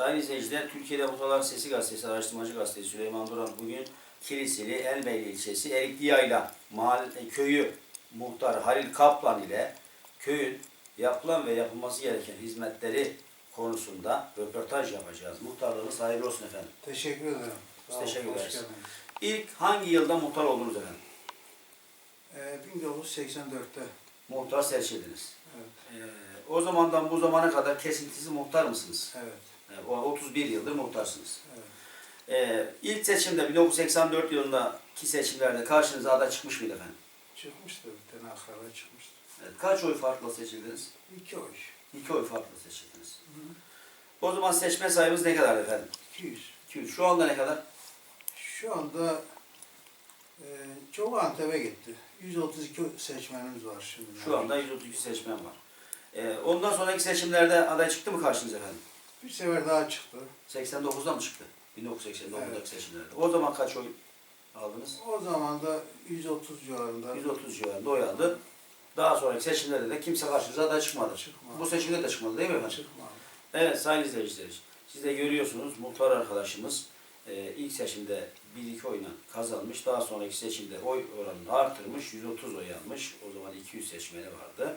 Sayın izleyiciler, Türkiye'de Muhtarların Sesi Gazetesi, Araştırmacı Gazetesi Süleyman Duran bugün Kiliseli, Elbeyli ilçesi, Erikli Yayla mahalle, köyü muhtarı Halil Kaplan ile köyün yapılan ve yapılması gereken hizmetleri konusunda röportaj yapacağız. Muhtarlığınız hayırlı olsun efendim. Teşekkür ederim. Sağ olun, teşekkür ederiz. İlk hangi yılda muhtar oldunuz efendim? Ee, 1984'te. Muhtar seçildiniz. Evet. Ee, o zamandan bu zamana kadar kesintisiz muhtar mısınız? Evet. O 31 yıldır muhtarsınız. evet. Ee, ilk seçimde 1984 yılındaki seçimlerde karşınıza aday çıkmış mıydı efendim? Çıkmıştı bir tane Ankara'ya çıkmıştı. Evet, kaç oy farkla seçildiniz? İki oy. İki oy farkla seçildiniz. O zaman seçme sayımız ne kadar efendim? 200. 200. Şu anda ne kadar? Şu anda e, çoğu Antep'e gitti. 132 seçmenimiz var şimdi. Şu anda 132 seçmen var. Ee, ondan sonraki seçimlerde aday çıktı mı karşınıza efendim? Bir sefer daha çıktı. 89'da mı çıktı? 1989'daki Evet. seçimlerde. O zaman kaç oy aldınız? O zaman da 130 civarında 130 civarında oy aldı. Daha sonraki seçimlerde de kimse karşınıza aday çıkmadı. Çıkmadı. Bu seçimde de çıkmadı değil mi efendim? çıkmadı. Evet sayın izleyiciler, siz de görüyorsunuz muhtar arkadaşımız e, ilk seçimde 1-2 oyla kazanmış. Daha sonraki seçimde oy oranını artırmış. 130 oy almış. O zaman 200 seçmeni vardı.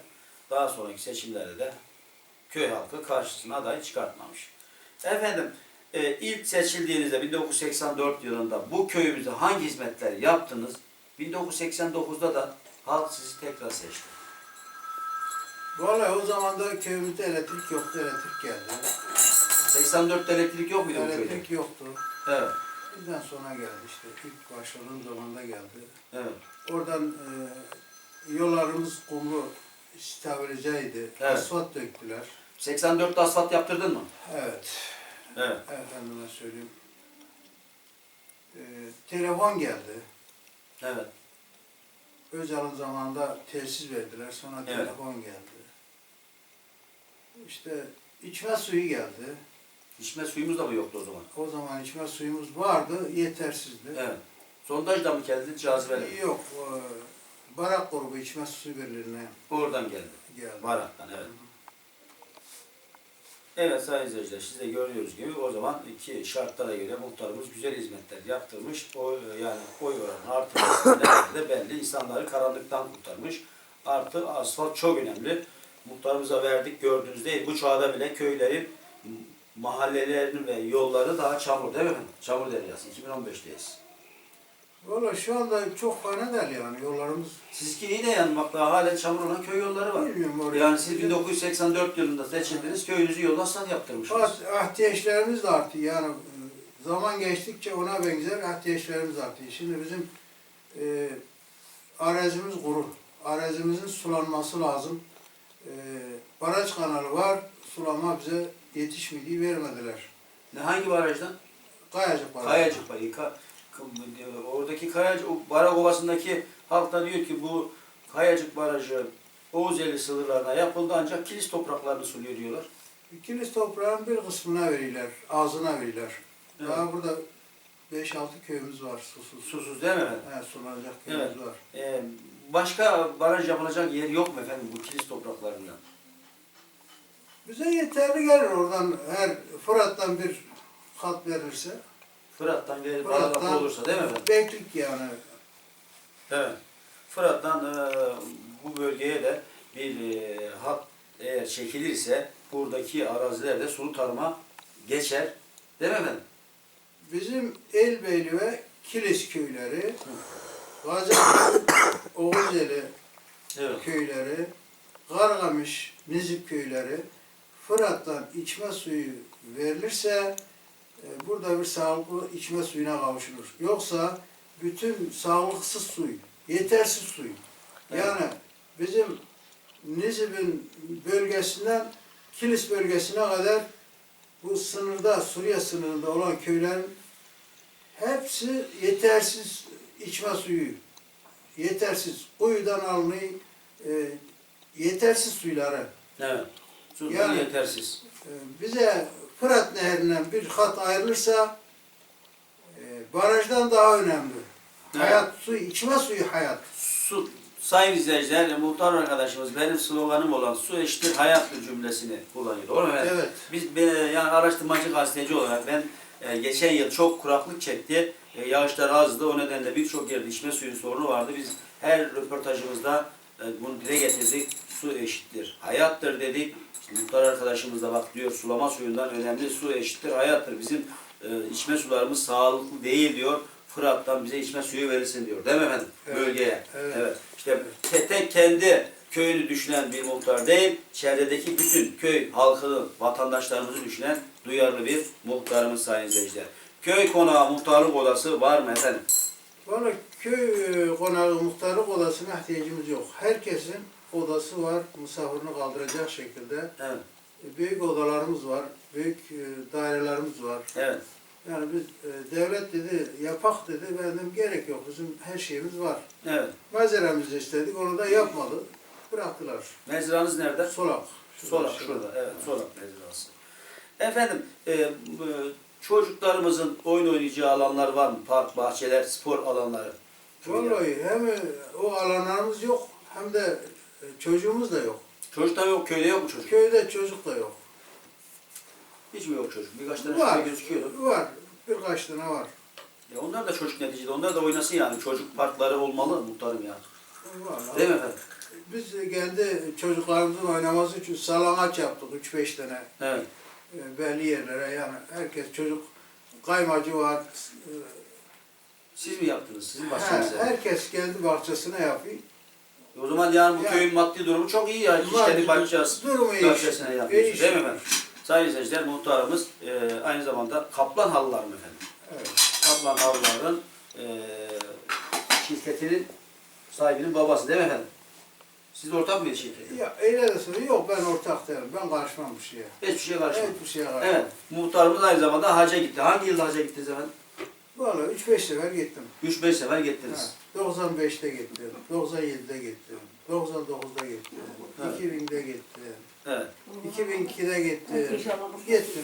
Daha sonraki seçimlerde de köy halkı karşısına aday çıkartmamış. Efendim e, ilk seçildiğinizde 1984 yılında bu köyümüzde hangi hizmetler yaptınız? 1989'da da halk sizi tekrar seçti. Vallahi o zaman da köyümüzde elektrik yoktu. Elektrik geldi. 84'te elektrik yok muydu bu köyde? Elektrik yoktu. Evet. Bizden sonra geldi işte. İlk başladığım zamanda geldi. Evet. Oradan e, yollarımız kumlu stabilizeydi. Evet. Asfalt döktüler. 84'te asfalt yaptırdın mı? Evet. Evet. Efendime söyleyeyim. E, telefon geldi. Evet. Özal'ın zamanında tesis verdiler. Sonra Evet. telefon geldi. İşte içme suyu geldi. İçme suyumuz da mı yoktu o zaman? O zaman içme suyumuz vardı. Yetersizdi. Evet. Sondajda mı geldi, cazibeli mi? Yok. e, barak grubu içme suyu birliğine Oradan geldi. geldi. Baraktan, evet. Evet sayın izleyiciler, siz de gördüğünüz gibi o zaman iki şartlara göre muhtarımız güzel hizmetler yaptırmış. O, yani oy oranı artırması de belli. İnsanları karanlıktan kurtarmış. Artı asfalt çok önemli. Muhtarımıza verdik gördüğünüz değil. Bu çağda bile köylerin mahallelerin ve yolları daha çamur değil mi? Çamur deryası. 2015'teyiz. Valla şu anda çok fena değil yani yollarımız. Sizinki iyi de yani bak daha hala çamur olan köy yolları var. Bilmiyorum oraya. Yani siz 1984 yılında seçildiniz, köyünüzü yoldan asfalt yaptırmışsınız. Ah- ihtiyaçlarımız da artıyor yani e, zaman geçtikçe ona benzer ihtiyaçlarımız artıyor. Şimdi bizim e, arazimiz kuru. Arazimizin sulanması lazım. E, baraj kanalı var. Sulama bize yetişmediği vermediler. Ne hangi barajdan? Kayacık barajı. Kayacık Barajı. Oradaki Kayacık, o Barak Ovası'ndaki halk da diyor ki bu Kayacık Barajı Oğuzeli sınırlarına yapıldı ancak kilis topraklarını suluyor diyorlar. Kilis toprağın bir kısmına verirler, ağzına verirler. Evet. Daha burada 5-6 köyümüz var susuz. Susuz değil mi efendim? He, sulanacak köyümüz Evet. var. Ee, başka baraj yapılacak yer yok mu efendim bu kilis topraklarından? Bize yeterli gelir oradan her Fırat'tan bir kat verirse. Fırat'tan ve Fırat'tan olursa değil mi efendim? Beklik yani. Evet. Fırat'tan e, bu bölgeye de bir e, hat eğer çekilirse buradaki araziler de sulu tarıma geçer. Değil mi efendim? Bizim Elbeyli ve Kilis köyleri, Gaziantep, Oğuzeli Evet. köyleri, Kargamış, Nizip köyleri Fırat'tan içme suyu verilirse burada bir sağlıklı içme suyuna kavuşulur. Yoksa bütün sağlıksız suy, yetersiz suy. Evet. Yani bizim Nizip'in bölgesinden Kilis bölgesine kadar bu sınırda, Suriye sınırında olan köylerin hepsi yetersiz içme suyu. Yetersiz. Kuyudan alınıyor, e, yetersiz suyları. Evet. Yani- yetersiz. E, bize Fırat Nehri'nden bir hat ayrılırsa e, barajdan daha önemli. Evet. Hayat suyu, içme suyu hayat. Su sayın izleyiciler, muhtar arkadaşımız benim sloganım olan su eşittir hayattır cümlesini kullanıyor. Doğru mu? Evet. Biz e, yani araştırmacı gazeteci olarak ben e, geçen yıl çok kuraklık çekti. E, yağışlar azdı. O nedenle birçok yerde içme suyu sorunu vardı. Biz her röportajımızda e, bunu dile getirdik. Su eşittir, hayattır dedik. Muhtar arkadaşımız da bak diyor sulama suyundan önemli su eşittir, hayattır. Bizim e, içme sularımız sağlıklı değil diyor. Fırat'tan bize içme suyu verilsin diyor. Değil mi efendim? Evet. Bölgeye. Evet. evet. İşte tek, tek kendi köyünü düşünen bir muhtar değil, çevredeki bütün köy halkını, vatandaşlarımızı düşünen duyarlı bir muhtarımız sayın izleyiciler. Köy konağı muhtarlık odası var mı efendim? Valla köy e, konağı muhtarlık odasına ihtiyacımız yok. Herkesin odası var, misafirini kaldıracak şekilde. Evet, E, Büyük odalarımız var, büyük e, dairelerimiz var. evet, Yani biz e, devlet dedi, yapak dedi, ben dedim gerek yok, bizim her şeyimiz var. evet. Malzememizi istedik, onu da yapmadı. Bıraktılar. Mezranız nerede? Solak. Solak şurada, evet, Solak mezrası. Efendim, e, çocuklarımızın oyun oynayacağı alanlar var mı? Park, bahçeler, spor alanları. Vallahi hem o alanlarımız yok, hem de çocuğumuz da yok. Çocuklar yok, köyde yok mu çocuk? Köyde çocuk da yok. Hiç mi yok çocuk? Birkaç tane Var, gözüküyordu. var. Birkaç tane var. Ya onlar da çocuk neticede, onlar da oynasın yani. Çocuk parkları olmalı muhtarım ya. Vallahi. Değil mi efendim? Biz kendi çocuklarımızın oynaması için salanaç yaptık 3-5 tane Evet. e, belli yerlere yani herkes çocuk kaymacı var. e, Siz mi yaptınız? Sizin he- bahçenize. herkes kendi bahçesine yapıyor. O zaman yani bu Ya. köyün maddi durumu çok iyi ya. Var, İşleri bakacağız. Durumu iyi. Bahçesine yapıyorsunuz. İyi. Değil mi efendim? Sayın izleyiciler, muhtarımız e, aynı zamanda Kaplan Halılar mı efendim? Evet. Kaplan Halılar'ın e, şirketinin sahibinin babası değil mi efendim? Siz de ortak mıydı şirketin? Ya öyle de söylüyor. Yok ben ortak değilim. Ben karışmam bir şeye. Hiçbir şey karışmadı. Hiçbir şeye karışmam. Evet. Muhtarımız aynı zamanda hacca gitti. Hangi yılda hacca gittiniz efendim? Vallahi 3-5 sefer gittim. 3-5 sefer gittiniz. Ha, 95'te gittim. 97'de gittim. 99'da gittim. Evet. 2000'de gittim. Evet. 2002'de gittim. Gittim.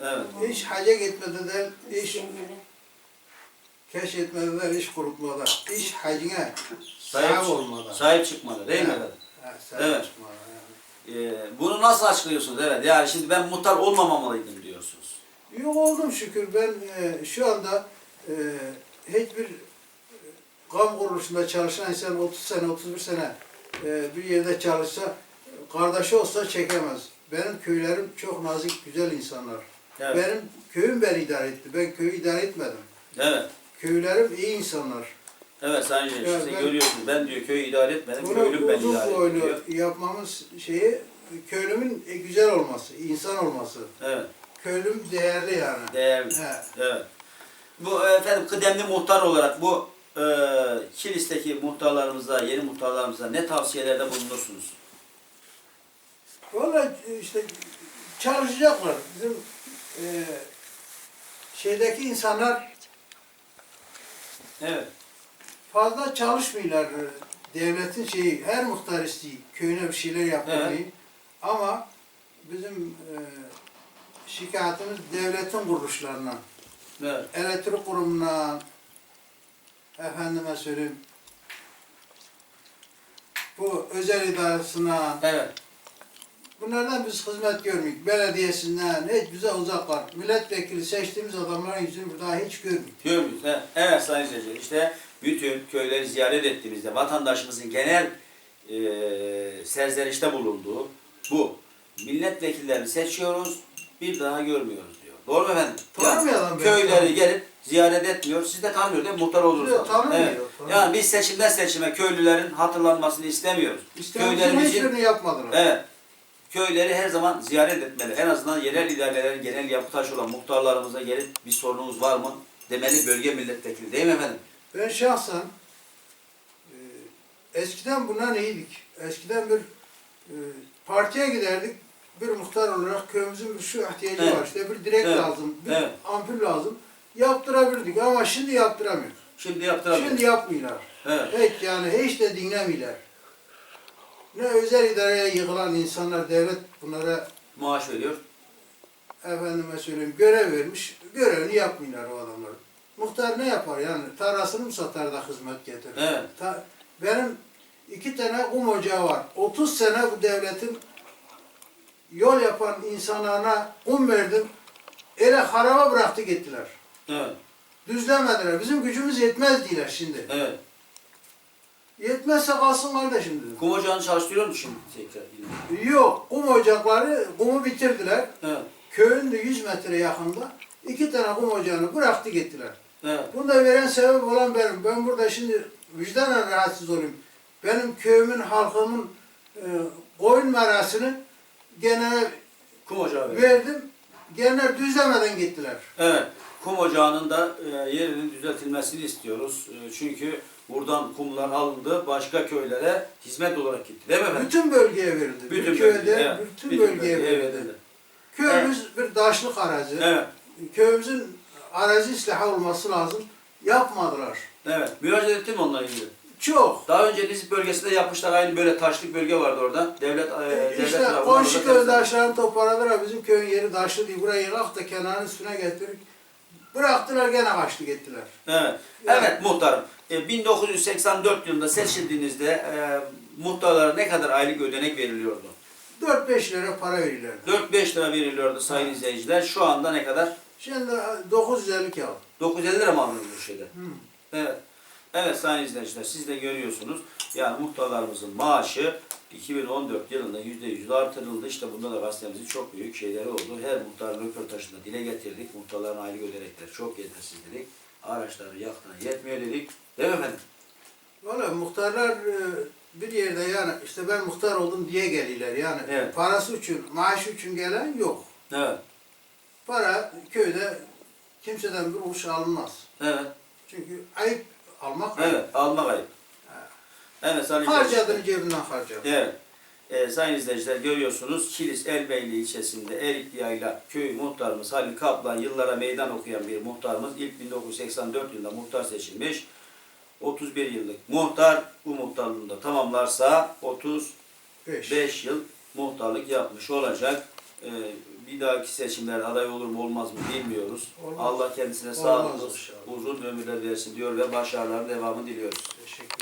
Evet. Hiç hacca gitmedi de iş keşfetmedi de iş kurutmada. İş hacine sahip olmadı. Sahip çıkmadı değil mi Evet. efendim? Ha, sahip Evet. çıkmadı yani. Ee, bunu nasıl açıklıyorsunuz? Evet. Yani şimdi ben muhtar olmamamalıydım diyorsunuz. Yok oldum şükür. Ben e, şu anda e, hiçbir kamu kuruluşunda çalışan insan 30 sene, 31 sene e, bir yerde çalışsa, kardeşi olsa çekemez. Benim köylerim çok nazik, güzel insanlar. Evet. Benim köyüm beni idare etti. Ben köyü idare etmedim. Evet. Köylerim iyi insanlar. Evet Sayın siz de ben- görüyorsunuz. Ben diyor köyü idare etmedim, Bunu köylüm ben uzun idare boylu ediyor. yapmamız şeyi köylümün e, güzel olması, insan olması. Evet. Köylüm değerli yani. Değerli. He. Evet. Bu efendim kıdemli muhtar olarak bu e, Kilis'teki muhtarlarımıza, yeni muhtarlarımıza ne tavsiyelerde bulunursunuz? Vallahi işte çalışacaklar. Bizim e, şeydeki insanlar Evet. fazla çalışmıyorlar. E, Devletin şeyi, her muhtar istiyor köyüne bir şeyler yapmayı. Evet. Ama bizim e, şikayetimiz devletin kuruluşlarına, Evet. elektrik kurumuna, efendime söyleyeyim, bu özel idaresine, Evet. Bunlardan biz hizmet görmüyoruz. Belediyesinden hiç bize uzaklar. Milletvekili seçtiğimiz adamların yüzünü daha hiç görmüyoruz. Görmüyoruz. Evet, evet Sayın Seyirciler. İşte bütün köyleri ziyaret ettiğimizde vatandaşımızın genel e, serzenişte bulunduğu bu. Milletvekillerini seçiyoruz, bir daha görmüyoruz. Doğru mu efendim? Tanımayalım ben. köyleri gelip ziyaret etmiyor. Siz de tanımıyor değil mi? Muhtar tanımıyor, Evet. tanımıyor. Yani biz seçimden seçime köylülerin hatırlanmasını istemiyoruz. İstemizin Köylerimizin yapmadılar. Evet. Köyleri her zaman ziyaret etmeli. En azından yerel idarelerin genel yapı taşı olan muhtarlarımıza gelip bir sorunumuz var mı demeli bölge milletvekili değil mi efendim? Ben şahsen e, eskiden bundan iyiydik. Eskiden bir e, partiye giderdik. Bir muhtar olarak köyümüzün bir şu ihtiyacı Evet. var. İşte bir direk Evet. lazım, bir Evet. ampul lazım. Yaptırabilirdik ama şimdi yaptıramıyoruz. Şimdi yaptıramıyoruz. Şimdi yapmıyorlar. Evet. Hiç yani hiç de dinlemiyorlar. Ne özel idareye yığılan insanlar devlet bunlara Maaş veriyor. efendime söyleyeyim görev vermiş. Görevini yapmıyorlar o adamlar. Muhtar ne yapar yani? Tarlasını mı satar da hizmet getirir? Evet. Ta- benim iki tane kum ocağı var. 30 sene bu devletin yol yapan insanlarına kum verdim. Ele haraba bıraktı gittiler. Evet. Düzlemediler. Bizim gücümüz yetmez diyorlar şimdi. Evet. Yetmezse kalsın kardeşim dedim. Kum ocağını çalıştırıyor mu şimdi tekrar? yine? Yok. Kum ocakları kumu bitirdiler. Evet. Köyün de 100 metre yakında iki tane kum ocağını bıraktı gittiler. Evet. Bunu da veren sebep olan benim. Ben burada şimdi vicdanen rahatsız olayım. Benim köyümün, halkımın e, koyun merasını gene Kum ocağı veriyor. verdim. Genler düzlemeden gittiler. Evet. Kum ocağının da e, yerinin düzeltilmesini istiyoruz. E, çünkü buradan kumlar alındı, başka köylere hizmet olarak gitti. Değil mi efendim? Bütün bölgeye verildi. Bütün bir köyde, bölgeye, evet. bütün, bölgeye verildi. Köyümüz bir daşlık arazi. Evet. Köyümüzün arazi ıslahı olması lazım. Yapmadılar. Evet. Müracaat ettim onunla ilgili. Çok. Daha önce Nizip bölgesinde yapmışlar. Aynı böyle taşlık bölge vardı orada. Devlet, e, devlet işte tarafından komşu orada köy temizlendi. taşlarını toparladılar. Bizim köyün yeri taşlı değil. Burayı yıkak da kenarın üstüne getirdik. Bıraktılar gene kaçtı gittiler. Evet. Yani- Evet muhtarım. E, 1984 yılında seçildiğinizde e, muhtarlara ne kadar aylık ödenek veriliyordu? 4-5 lira para verirlerdi. 4-5 lira veriliyordu sayın izleyiciler. Şu anda ne kadar? Şimdi 950 kağıt. 950 lira mı alınıyor bu şeyde? Hı. Evet. Evet sayın izleyiciler siz de görüyorsunuz. Yani muhtarlarımızın maaşı 2014 yılında %100 artırıldı. İşte bunda da gazetemizin çok büyük şeyleri oldu. Her muhtarın röportajında dile getirdik. Muhtarların aylık ödenekleri çok yetersiz dedik. Araçları yaktığına yetmiyor dedik. Değil mi efendim? Valla muhtarlar e, bir yerde yani işte ben muhtar oldum diye geliyorlar. Yani Evet. parası için, maaşı için gelen yok. Evet. Para köyde kimseden bir uç alınmaz. Evet. Çünkü ayıp almak Evet. Almak ayıp. Evet sayın izleyiciler. Harcadığını cebinden harcar. Evet. Ee, sayın izleyiciler görüyorsunuz Kilis Elbeyli ilçesinde Erikli Yayla köyü muhtarımız Halil Kaplan yıllara meydan okuyan bir muhtarımız. İlk 1984 yılında muhtar seçilmiş. 31 yıllık muhtar bu muhtarlığında tamamlarsa 35 Beş. yıl muhtarlık yapmış olacak. Ee, bir dahaki seçimlerde aday olur mu olmaz mı bilmiyoruz. Olmaz. Allah kendisine inşallah. uzun ömürler versin diyor ve başarıların devamını diliyoruz. Teşekkür